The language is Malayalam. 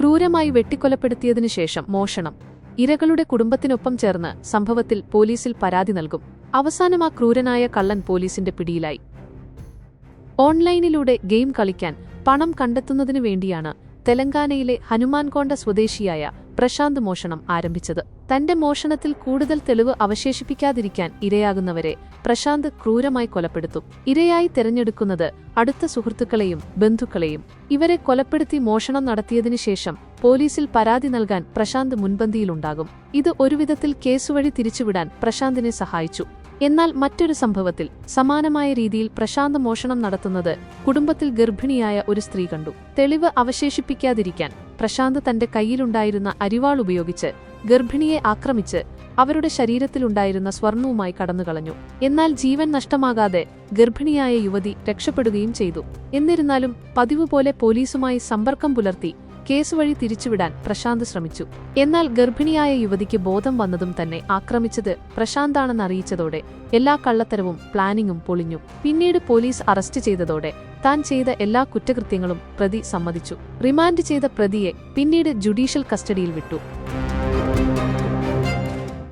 ക്രൂരമായി വെട്ടിക്കൊലപ്പെടുത്തിയതിനു ശേഷം മോഷണം. ഇരകളുടെ കുടുംബത്തിനൊപ്പം ചേർന്ന് സംഭവത്തിൽ പോലീസിൽ പരാതി നൽകും. അവസാനം ആ ക്രൂരനായ കള്ളൻ പോലീസിന്റെ പിടിയിലായി. ഓൺലൈനിലൂടെ ഗെയിം കളിക്കാൻ പണം കണ്ടെത്തുന്നതിനു വേണ്ടിയാണ് തെലങ്കാനയിലെ ഹനുമാൻകോണ്ട സ്വദേശിയായ പ്രശാന്ത് മോഷണം ആരംഭിച്ചത്. തന്റെ മോഷണത്തിൽ കൂടുതൽ തെളിവ് അവശേഷിപ്പിക്കാതിരിക്കാൻ ഇരയാകുന്നവരെ പ്രശാന്ത് ക്രൂരമായി കൊലപ്പെടുത്തും. ഇരയായി തിരഞ്ഞെടുക്കുന്നത് അടുത്ത സുഹൃത്തുക്കളെയും ബന്ധുക്കളെയും. ഇവരെ കൊലപ്പെടുത്തി മോഷണം നടത്തിയതിനു ശേഷം പോലീസിൽ പരാതി നൽകാൻ പ്രശാന്ത് മുൻപന്തിയിലുണ്ടാകും. ഇത് ഒരുവിധത്തിൽ കേസുവഴി തിരിച്ചുവിടാൻ പ്രശാന്തിനെ സഹായിച്ചു. എന്നാൽ മറ്റൊരു സംഭവത്തിൽ സമാനമായ രീതിയിൽ പ്രശാന്ത് മോഷണം നടത്തുന്നത് കുടുംബത്തിൽ ഗർഭിണിയായ ഒരു സ്ത്രീ കണ്ടു. തെളിവ് അവശേഷിപ്പിക്കാതിരിക്കാൻ പ്രശാന്ത് തന്റെ കയ്യിലുണ്ടായിരുന്ന അരിവാൾ ഉപയോഗിച്ച് ഗർഭിണിയെ ആക്രമിച്ച് അവരുടെ ശരീരത്തിലുണ്ടായിരുന്ന സ്വർണവുമായി കടന്നുകളഞ്ഞു. എന്നാൽ ജീവൻ നഷ്ടമാകാതെ ഗർഭിണിയായ യുവതി രക്ഷപ്പെടുകയും ചെയ്തു. എന്നിരുന്നാലും പതിവ് പോലെ പോലീസുമായി സമ്പർക്കം പുലർത്തി കേസ് വഴി തിരിച്ചുവിടാൻ പ്രശാന്ത് ശ്രമിച്ചു. എന്നാൽ ഗർഭിണിയായ യുവതിക്ക് ബോധം വന്നതും തന്നെ ആക്രമിച്ചത് പ്രശാന്താണെന്ന് അറിയിച്ചതോടെ എല്ലാ കള്ളത്തരവും പ്ലാനിങ്ങും പൊളിഞ്ഞു. പിന്നീട് പോലീസ് അറസ്റ്റ് ചെയ്തതോടെ താൻ ചെയ്ത എല്ലാ കുറ്റകൃത്യങ്ങളും പ്രതി സമ്മതിച്ചു. റിമാൻഡ് ചെയ്ത പ്രതിയെ പിന്നീട് ജുഡീഷ്യൽ കസ്റ്റഡിയിൽ വിട്ടു.